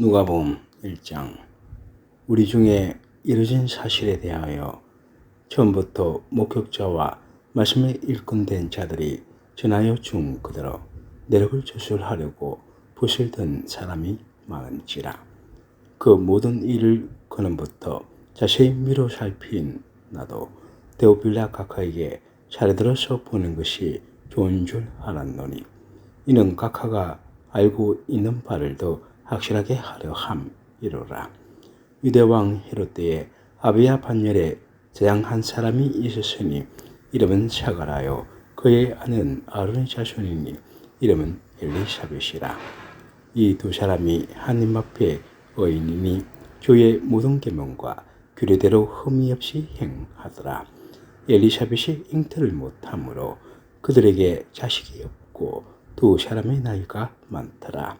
누가복음 1장. 우리 중에 이루어진 사실에 대하여 처음부터 목격자와 말씀에 일꾼된 자들이 전하여 준 그대로 내력을 조술하려고 붓을 든 사람이 많은지라. 그 모든 일을 그는부터 자세히 미로 살핀 나도 데오빌라 각하에게 차례 들어서 보는 것이 좋은 줄 알았노니 이는 각하가 알고 있는 바를 더 확실하게 하려 함이로라. 유대왕 헤롯 때에 아비야 반열에 제장 한 사람이 있었으니 이름은 사가라요 그의 아는 아론의 자손이니 이름은 엘리사벳이라. 이 두 사람이 하나님 앞에 의인이니 주의 모든 계명과 규례대로 흠이 없이 행하더라. 엘리사벳이 잉태를 못하므로 그들에게 자식이 없고 두 사람의 나이가 많더라.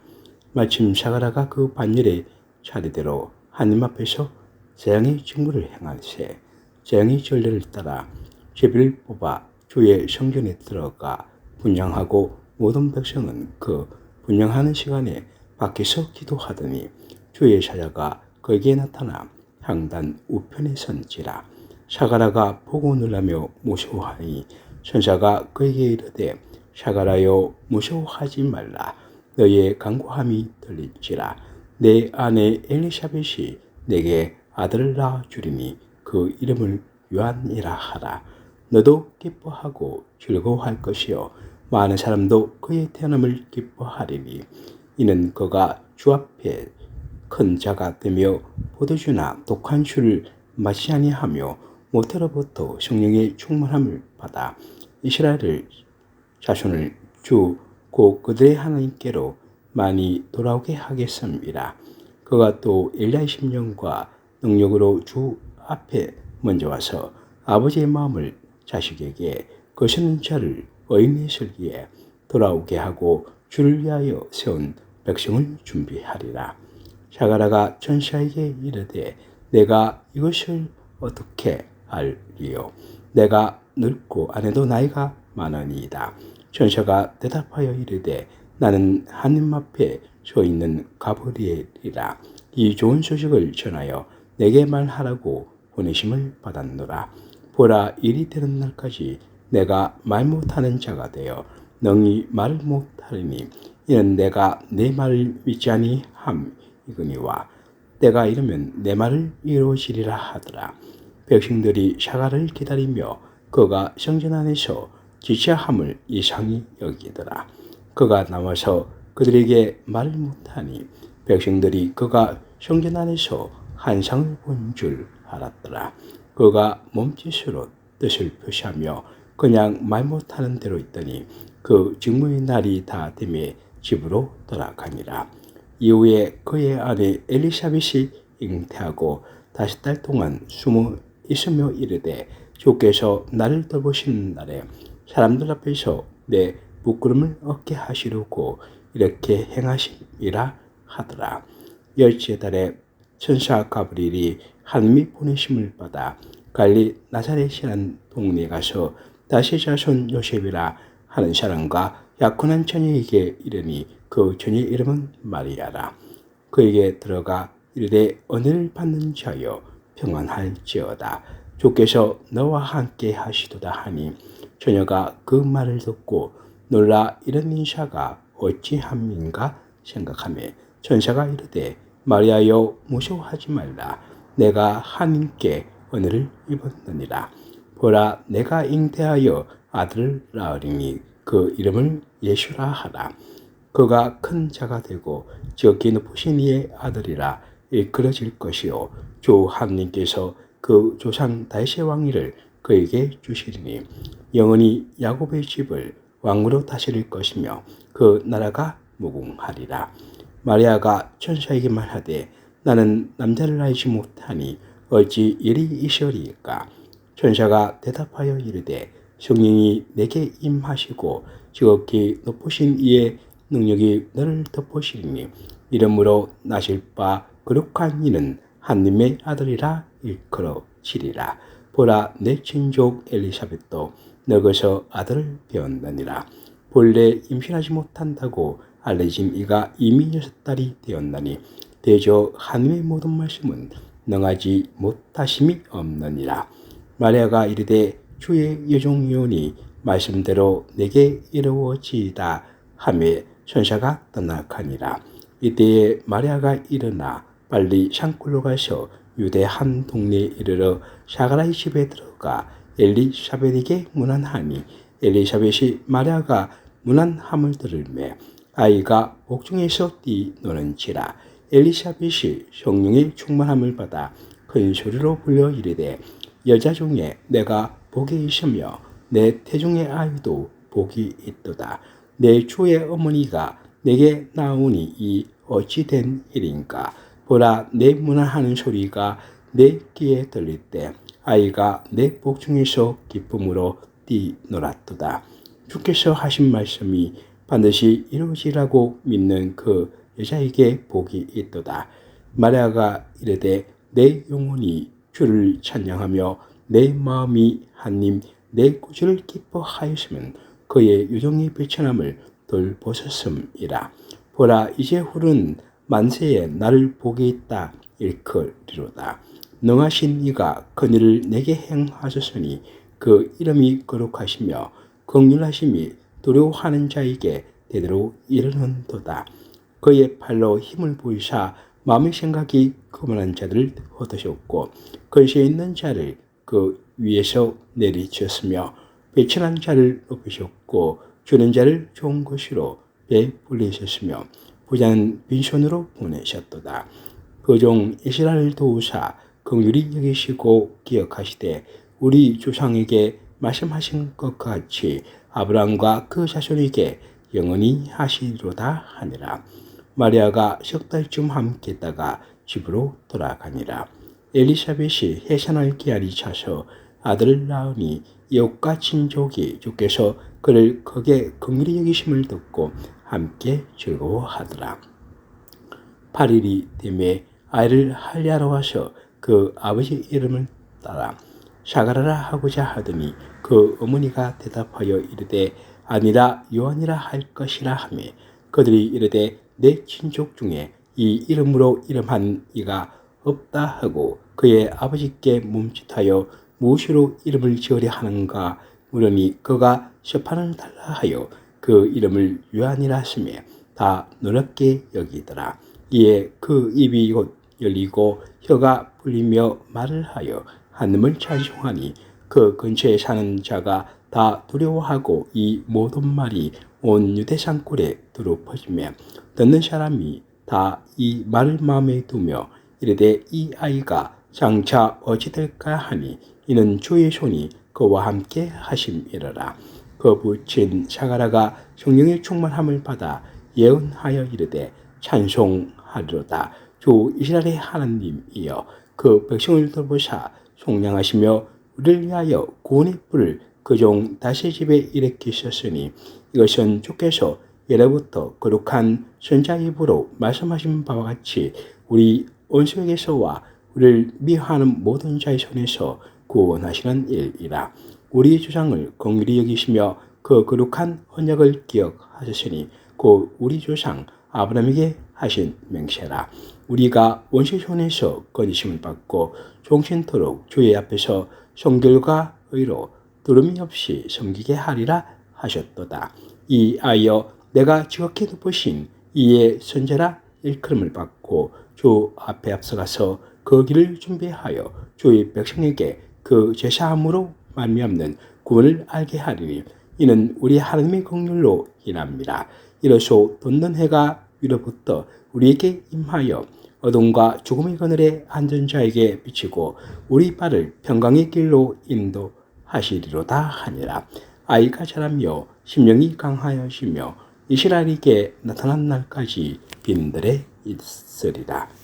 마침 사가라가 그 반열의 차례대로 하나님 앞에서 재앙의 직무를 행할세 재앙의 전례를 따라 제비를 뽑아 주의 성전에 들어가 분양하고 모든 백성은 그 분양하는 시간에 밖에서 기도하더니 주의 사자가 그에게 나타나 향단 우편에 선지라. 사가라가 보고 놀라며 무서워하니 천사가 그에게 이르되 사가라여 무서워하지 말라 너의 간구함이 들릴지라. 내 아내 엘리사벳이 내게 아들을 낳아 주리니 그 이름을 요한이라 하라. 너도 기뻐하고 즐거워할 것이요. 많은 사람도 그의 태어남을 기뻐하리니 이는 그가 주 앞에 큰 자가 되며 포도주나 독한 술을 마시 아니하며 모태로부터 성령의 충만함을 받아 이스라엘 자손을 주 곧 그들의 하나님께로 많이 돌아오게 하겠습니다. 그가 또 엘리야의 심령과 능력으로 주 앞에 먼저 와서 아버지의 마음을 자식에게 거스는 자를 의인의 슬기에 돌아오게 하고 주를 위하여 세운 백성을 준비하리라. 자가라가 천사에게 이르되 내가 이것을 어떻게 알리요? 내가 늙고 아내도 나이가 많으니이다. 천사가 대답하여 이르되 나는 하나님 앞에 서 있는 가브리엘이라 이 좋은 소식을 전하여 내게 말하라고 보내심을 받았노라. 보라 일이 되는 날까지 내가 말 못하는 자가 되어 능히 말 못하리니 이는 내가 내 말을 믿지 아니함 이거니와 때가 이르면 내 말을 이루어지리라 하더라. 백성들이 샤가를 기다리며 그가 성전 안에서 지체함을 이상히 여기더라. 그가 나와서 그들에게 말 못하니 백성들이 그가 성전 안에서 한상을 본 줄 알았더라. 그가 몸짓으로 뜻을 표시하며 그냥 말 못하는 대로 있더니 그 직무의 날이 다 되매 집으로 돌아가니라. 이후에 그의 아내 엘리사벳이 잉태하고 다섯 달 동안 숨어 있으며 이르되 주께서 나를 돌보시는 날에 사람들 앞에서 내 부끄럼을 얻게 하시려고 이렇게 행하심이라 하더라. 열째 달에 천사 가브리엘이 하나님이 보내심을 받아 갈리 나사렛이란 동네에 가서 다시 자손 요셉이라 하는 사람과 약혼한 처녀에게 이르니 그 처녀의 이름은 마리아라. 그에게 들어가 이르되 은혜를 받는 자여 평안할지어다. 주께서 너와 함께 하시도다 하니 처녀가 그 말을 듣고 놀라 이런 인사가 어찌함인가 생각하며 천사가 이르되 마리아여 무서워하지 말라. 내가 하나님께 은혜를 입었느니라. 보라 내가 잉태하여 아들을 낳으리니 그 이름을 예수라 하라. 그가 큰 자가 되고 지극히 높으신 이의 아들이라. 이끌어질 것이요. 주 하나님께서 그 조상 다윗의 왕위를 그에게 주시리니 영원히 야곱의 집을 왕으로 다스릴 것이며 그 나라가 무궁하리라. 마리아가 천사에게 말 하되 나는 남자를 알지 못하니 어찌 일이 있으리까? 천사가 대답하여 이르되 성령이 내게 임하시고 지극히 높으신 이의 능력이 너를 덮으시리니 이름으로 나실 바 거룩한 이는 하님의 아들이라 일컬어지리라. 보라 내 친족 엘리사벳도 늙어서 아들을 배웠느니라. 본래 임신하지 못한다고 알려진 이가 이미 여섯 달이 되었나니 대저 하나님의 모든 말씀은 능하지 못하심이 없느니라. 마리아가 이르되 주의 여종이오니 말씀대로 내게 이루어지이다 하며 천사가 떠나가니라. 이때에 마리아가 일어나 빨리 샹굴로 가서 유대 한 동네에 이르러 샤가라의 집에 들어가 엘리사벳에게 문안하니 엘리사벳이 마리아가 문안함을 들을매 아이가 복중에서 뛰노는지라 엘리사벳이 성령의 충만함을 받아 큰 소리로 불려 이르되 여자 중에 내가 복이 있으며 내 태중의 아이도 복이 있도다. 내 주의 어머니가 내게 나오니 이 어찌 된 일인가 보라 내 문안하는 소리가 내 귀에 들릴 때 아이가 내 복중에서 기쁨으로 뛰놀았도다 주께서 하신 말씀이 반드시 이루어지라고 믿는 그 여자에게 복이 있도다. 마리아가 이르되 내 영혼이 주를 찬양하며 내 마음이 하님 내 구주를 기뻐하였으면 그의 유정의 비천함을 돌보셨음이라. 보라 이제 후른 만세에 나를 복이 있다 일컬리로다. 능하신 이가 그일을 내게 행하셨으니 그 이름이 거룩하시며 긍휼하심이 두려워하는 자에게 대대로 이르는도다. 그의 팔로 힘을 보이사 마음의 생각이 거만한 자들을 헛으셨고 근세 있는 자를 그 위에서 내리쳤으며 배천한 자를 높이셨고 주는 자를 좋은 것으로 베풀리셨으며 부자는 빈손으로 보내셨도다. 그종 이스라엘 도우사 긍휼히 여기시고 기억하시되 우리 조상에게 말씀하신 것 같이 아브라함과 그 자손에게 영원히 하시리로다 하니라. 마리아가 석 달쯤 함께 있다가 집으로 돌아가니라. 엘리사벳이 해산할 기한이 차서 아들을 낳으니 이웃과 친족이 주께서 그를 크게 긍휼히 여기심을 듣고 함께 즐거워하더라. 8일이 되매 아이를 할례하러 와서 그 아버지 이름을 따라 사가라라 하고자 하더니 그 어머니가 대답하여 이르되 아니라 요한이라 할 것이라 하며 그들이 이르되 내 친족 중에 이 이름으로 이름한 이가 없다 하고 그의 아버지께 멈칫하여 무엇으로 이름을 지으려 하는가 물으니 그가 시판을 달라 하여 그 이름을 요한이라 하시며 다 노랗게 여기더라. 이에 그 입이 곧 열리고 혀가 풀리며 말을 하여 하늘을 찬송하니 그 근처에 사는 자가 다 두려워하고 이 모든 말이 온 유대산 굴에 두루 퍼지며 듣는 사람이 다 이 말을 마음에 두며 이르되 이 아이가 장차 어찌 될까 하니 이는 주의 손이 그와 함께 하심이러라. 그 부친 사가라가 성령의 충만함을 받아 예언하여 이르되 찬송하리로다. 주 이스라엘의 하나님이여 그 백성을 돌보사 속량하시며 우리를 위하여 구원의 불을 그 종 다시 집에 일으키셨으니 이것은 주께서 예로부터 거룩한 선자 입으로 말씀하신 바와 같이 우리 원수에게서와 우리를 미워하는 모든 자의 손에서 구원하시는 일이라. 우리 조상을 공률히 여기시며 그 거룩한 언약을 기억하셨으니 그 우리 조상 아브라함에게 하신 맹세라. 우리가 원수 손에서 거짓심을 받고 종신토록 주의 앞에서 성결과 의로 두름이 없이 섬기게 하리라 하셨도다. 이 아이여 내가 지극히 높으신 이의 선제라 일컬음을 받고 주 앞에 앞서가서 그 길을 준비하여 주의 백성에게 그 제사함으로 말미암는 구원을 알게 하리니 이는 우리 하나님의 공률로 인합니다. 이로소 돋는 해가 위로부터 우리에게 임하여 어둠과 죽음의 그늘에 앉은 자에게 비치고 우리 발을 평강의 길로 인도하시리로다 하니라. 아이가 자라며 심령이 강하여지며 이스라엘에게 나타난 날까지 빈들에 있으리라.